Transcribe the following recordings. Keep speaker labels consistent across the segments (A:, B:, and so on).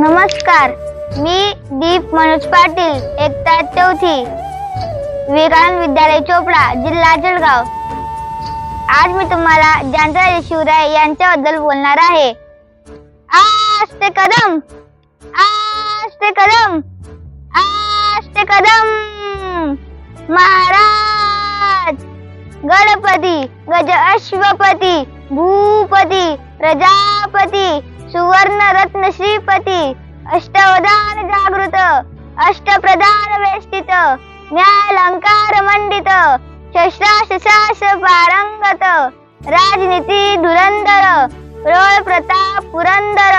A: नमस्कार मी दीप मनोज पाटील एकता चौथी विवेकानंद विद्यालय चोपडा जिल्हा जळगाव. आज मी तुम्हाला जानराजे शिवराय यांच्याबद्दल बोलणार आहे. आज ते कदम आज ते कदम आज ते कदम. महाराज गणपती गज अश्वपती भूपती प्रजापती सुवर्ण रत्न श्रीपती अष्टवधान जागृत अष्टप्रधान वेष्टित न्यायालंकार मंडित शस्त्राश पारंगत राजनीती धुरंधर रोळ प्रताप पुरंदर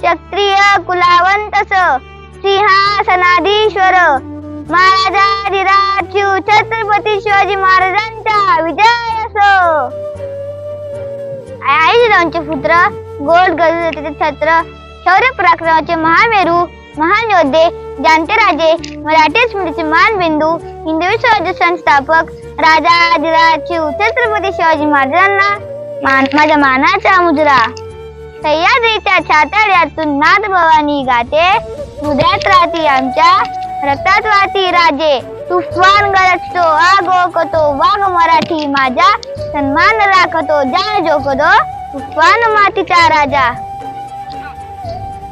A: क्षत्रिय कुलावंतस सिंहासनाधीश्वर महाराजाधिराज छत्रपती शिवाजी महाराजांचा विजय असो आई पुत्र. गोड गजराचे छत्र शौर्य पराक्रमाचे महामेरू महान योद्धे जाणते राजे मराठी स्मृतीचे मानबिंदू हिंदवी स्वराज्य संस्थापक राजा अधिराज शिव छत्रपती शिवाजी महाराजांना मान माझ्या मानाचा मुजरा. सह्याद्रीच्या छाताड्यातून नाद भवानी गाते हृदयात राहती आमच्या रक्तात वाहती राजे. तुफान गरजतो आगोकतो वाघ मराठी माझा सन्मान राखतो जाण जोकतो पण मातीचा राजा.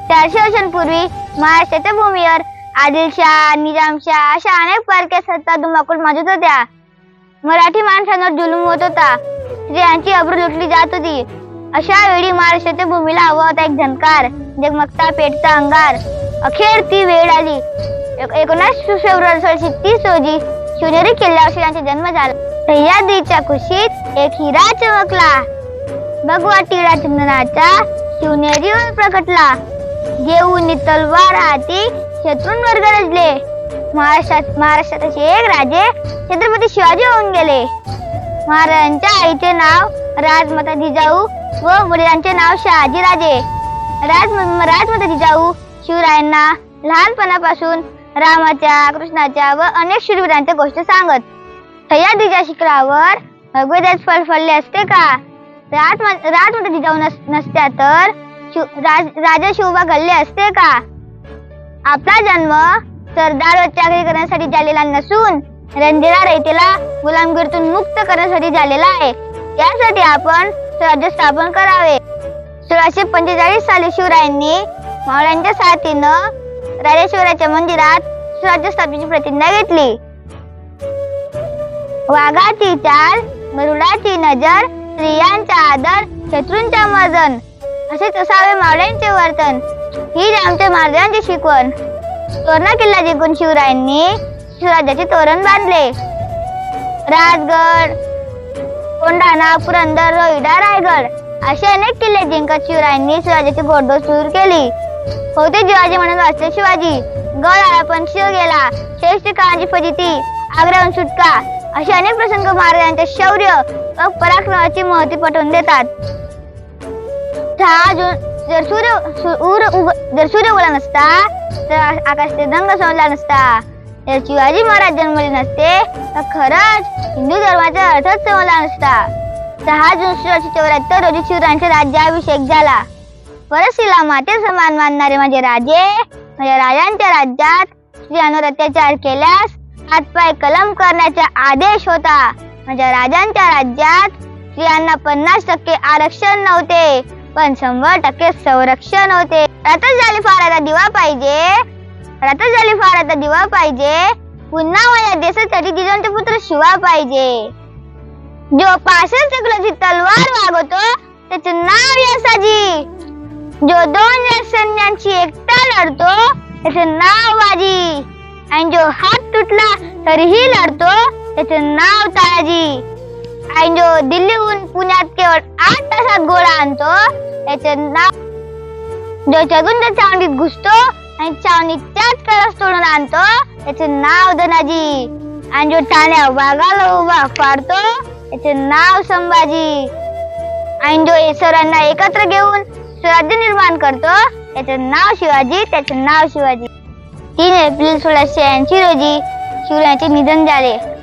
A: चारशे वर्षांपूर्वी महाराष्ट्राच्या भूमीवर आदिलशाह निजामशाह अशा अनेक परक्या सत्ता धुमाकूळ माजत होत्या. मराठी माणसांवर जुलूम होत होता. स्त्रियांची अब्रू लुटली जात होती. अशा वेळी महाराष्ट्राच्या भूमीला हवा होता एक झणकार जगमगता पेटचा अंगार. अखेर ती वेळ आली. एक- एकोणीस फेब्रुवारी सोळाशे तीस रोजी शिवनेरी किल्ल्यावर शिवांचा जन्म झाला. सह्याद्रीच्या खुशीत एक हिरा चमकला. भगवा टिळा चंदनाचा शिवनेरीवर प्रकटला. घेऊन तलवार हाती शत्रूंवर गरजले. महाराष्ट्रात महाराष्ट्रात असे एक राजे छत्रपती शिवाजी होऊन गेले. महाराजांच्या आईचे नाव राजमाता जिजाऊ व वडिलांचे नाव शहाजी राजे. राज राजमाता जिजाऊ शिवरायांना लहानपणापासून रामाच्या कृष्णाच्या व अनेक शूरवीरांच्या गोष्टी सांगत. सह्याद्रीच्या शिखरावर भगवेदास फळफळले असते का? राजमा राजमाता जिजाऊ नसत्या तर? राज राजा शिवबा गल्ले असते का? आपला जन्म सरदार चाकरी करण्यासाठी झालेला नसून रंजिरा रयतेला गुलामगिरीतून मुक्त करण्यासाठी झालेला आहे. यासाठी आपण स्वराज्य स्थापन करावे. सोळाशे पंचेचाळीस साली शिवरायांनी मावळ्यांच्या साथीनं राजेश्वराच्या मंदिरात स्वराज्य स्थापनेची प्रतिज्ञा घेतली. वाघाची चाल मरुडाची नजर स्त्रियांचा आदर शत्रूंचा मर्दन असेच असावे मावळ्यांचे वर्तन. ही आमच्या महाराजांची शिकवण. तोरणा किल्ला जिंकून शिवरायांनी शिवराज्याचे तोरण बांधले. राजगड कोंढाणा पुरंदर रोहिडा रायगड असे अनेक किल्ले जिंकत शिवरायांनी शिवाजीची घोडदोड सुरू केली. होते शिवाजी म्हणून वाचले शिवाजी. गड आला पण शिव गेला. श्रेष्ठ काळाची फजिती आग्र्याहून सुटका असे अनेक प्रसंग महाराजांचे शौर्य व पराक्रमाची महती पटवून देतात. दहा जून जर सूर्य उग जर सूर्य उगला नसता तर आकाश ते रंग सोडला नसता. जर शिवाजी महाराज जन्मले नसते तर खरंच हिंदू धर्माचा अर्थच समजला नसता. दहा जून सोळाशे चौऱ्याहत्तर रोजी शिवरायांचा राज्याभिषेक झाला. परशीला माते समान मानणारे माझे राजे माझ्या राजांच्या राज्यात स्त्रियांवर अत्याचार केल्यास हातपाय कलम करण्याचा आदेश होता. माझ्या राजांच्या राज्यात स्त्रियांना पन्नास टक्के आरक्षण नव्हते पण शंभर टक्के संरक्षण होते. रथच झाली फार आता दिवा पाहिजे रथच झाली फार आता दिवा पाहिजे पुन्हा माझ्या देशासाठी जिजाऊंचे पुत्र शिवा पाहिजे. जो पाषाण चक्राची तलवार वागवतो त्याचे नाव यसाजी. जो दोन सैन्यांची एकता लढतो त्याचे नाव बाजी आणि जो हात तुटला तरीही लढतो त्याचे नाव तानाजी. आणि जो दिल्लीहून पुण्यात केवळ आठ तासात गोळा आणतो त्याचे नाव जो चगुंद चावणीत घुसतो आणि चावणीत त्याच कळस तोडून आणतो त्याचे नाव धनाजी. आणि जो ठाण्या वाघाला उभा फाडतो त्याचे नाव संभाजी. आणि जो सरांना एकत्र घेऊन स्वराज्य निर्माण करतो त्याचे नाव शिवाजी त्याचे नाव शिवाजी. तीन एप्रिल सोळाशे ऐंशी रोजी शिवरायांचे निधन झाले.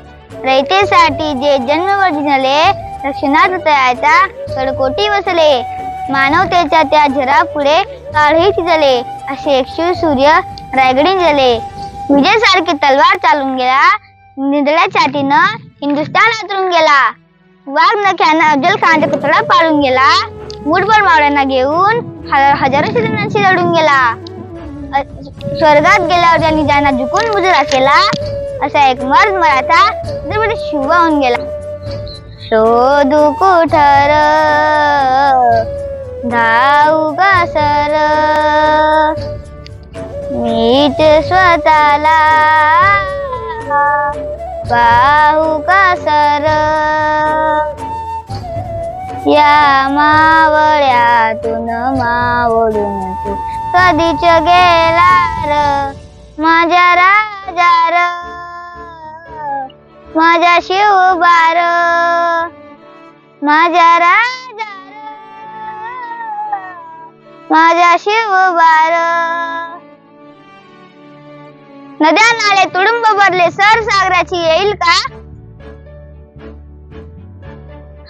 A: रयतेसाठी जे जन्मवर्षी झाले रक्षणात तयाचा कडकोटी बसले. मानवतेच्या त्या झरा पुढे काळही झाले असे एक शिव सूर्य रायगडी गेले. विजय तलवार चालून गेला. निधड्या छातीनं हिंदुस्थान अतरून गेला. वाघ नख्यानं अफजल खानचा पुतळा पाळून गेला. मुठभर मावळ्यांना घेऊन ह- हजारो शत्रूंशी लढून गेला. स्वर्गात गेल्यावर त्यांनी ज्यांना झुकून मुजरा केला असा एक मर्द मराठा छत्रपती शिवा होऊन गेला शोधू कुठर धाऊ सर मीच स्वतःला पाहू सर या मावळ्यातून मावळून तू कधीच गेला र? माझ्या माझ्या शिवबार माझ्या राजार र माझ्या शिवबार नद्या नाले तुडुंब भरले सर सागराची येईल का?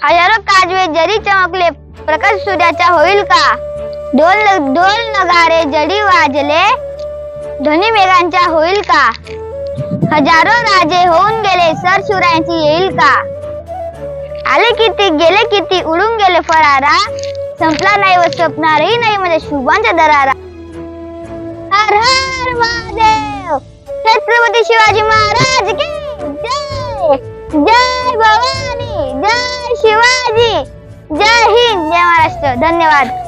A: हजारो काजवे जरी चमकले प्रकाश सूर्याचा होईल का? डोल डोल नगारे जडी वाजले ध्वनी मेघांचा होईल का? हजारो राजे होऊन गेले सर शुरायची येईल का? आले किती गेले किती उडून गेले फरारा? संपला नाही व स्वप्नारही नाही म्हणजे शुभांचा दरारा. हर हर महादेव! छत्रपती शिवाजी महाराज की जय! जय भवानी जय शिवाजी! जय हिंद जय महाराष्ट्र! धन्यवाद!